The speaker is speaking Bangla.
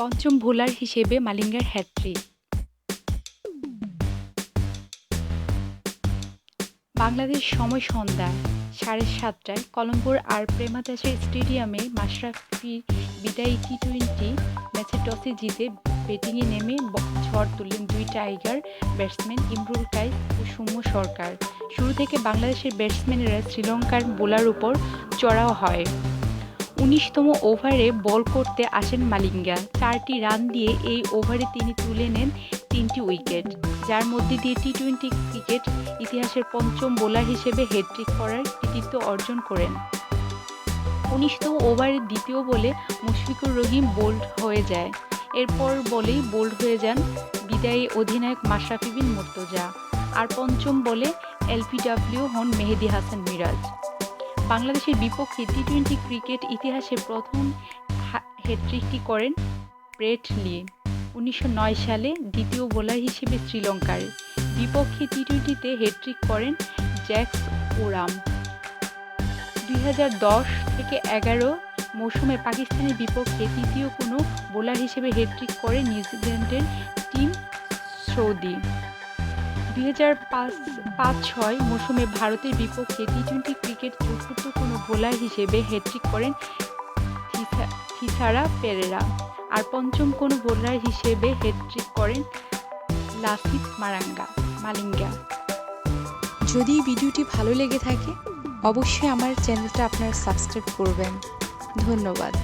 পঞ্চম বোলার হিসেবে মালিঙ্গার হ্যাট্রিক বাংলাদেশ সময় সন্ধ্যা, সাড়ে সাতটায় কলম্বোর আর প্রেমা প্রেমাদাসের স্টেডিয়ামে মাশরাফি বিদায়ী টি টোয়েন্টি ম্যাচে টসে জিতে ব্যাটিংয়ে নেমে ঝড় তুললেন দুই টাইগার ব্যাটসম্যান ইমরুল কাইস ও সৌম্য সরকার। শুরু থেকে বাংলাদেশের ব্যাটসম্যানেরা শ্রীলঙ্কার বোলার উপর চড়াও হয়। উনিশতম ওভারে বল করতে আসেন মালিঙ্গা। চারটি রান দিয়ে এই ওভারে তিনি তুলে নেন তিনটি উইকেট, যার মধ্যে দিয়ে টি টোয়েন্টি ক্রিকেট ইতিহাসের পঞ্চম বোলার হিসেবে হ্যাট্রিক করার কৃতিত্ব অর্জন করেন। উনিশতম ওভারের দ্বিতীয় বলে মুশফিকুর রহিম বোল্ড হয়ে যায়। এরপর বলেই বোল্ড হয়ে যান বিদায়ী অধিনায়ক মাশরাফি বিন মুর্তজা। আর পঞ্চম বলে এলপিডব্লিউ হন মেহেদি হাসান মিরাজ। বাংলাদেশের বিপক্ষে টি টোয়েন্টি ক্রিকেট ইতিহাসে প্রথম হ্যাট্রিকটি করেন ব্রেট লি। উনিশশো নয় সালে দ্বিতীয় বোলার হিসেবে শ্রীলঙ্কার বিপক্ষে টি টোয়েন্টিতে হ্যাট্রিক করেন জ্যাক্স ওরাম। দুই হাজার দশ থেকে এগারো মৌসুমে পাকিস্তানের বিপক্ষে তৃতীয় কোনো বোলার হিসেবে হ্যাট্রিক করে নিউজিল্যান্ডের টিম সৌদি। দুই হাজার পাঁচ পাঁচ ছয় মৌসুমে ভারতের বিপক্ষে টি টোয়েন্টি ক্রিকেট চতুর্থ কোনো বোলার হিসেবে হ্যাট্রিক করেন থিসা- থিসারা পেরেরা। আর পঞ্চম কোনো বোলার হিসেবে হ্যাট্রিক করেন লাসিত মারাঙ্গা, মালিঙ্গা। যদি ভিডিওটি ভালো লেগে থাকে, অবশ্যই আমার চ্যানেলটা আপনারা সাবস্ক্রাইব করবেন। ধন্যবাদ।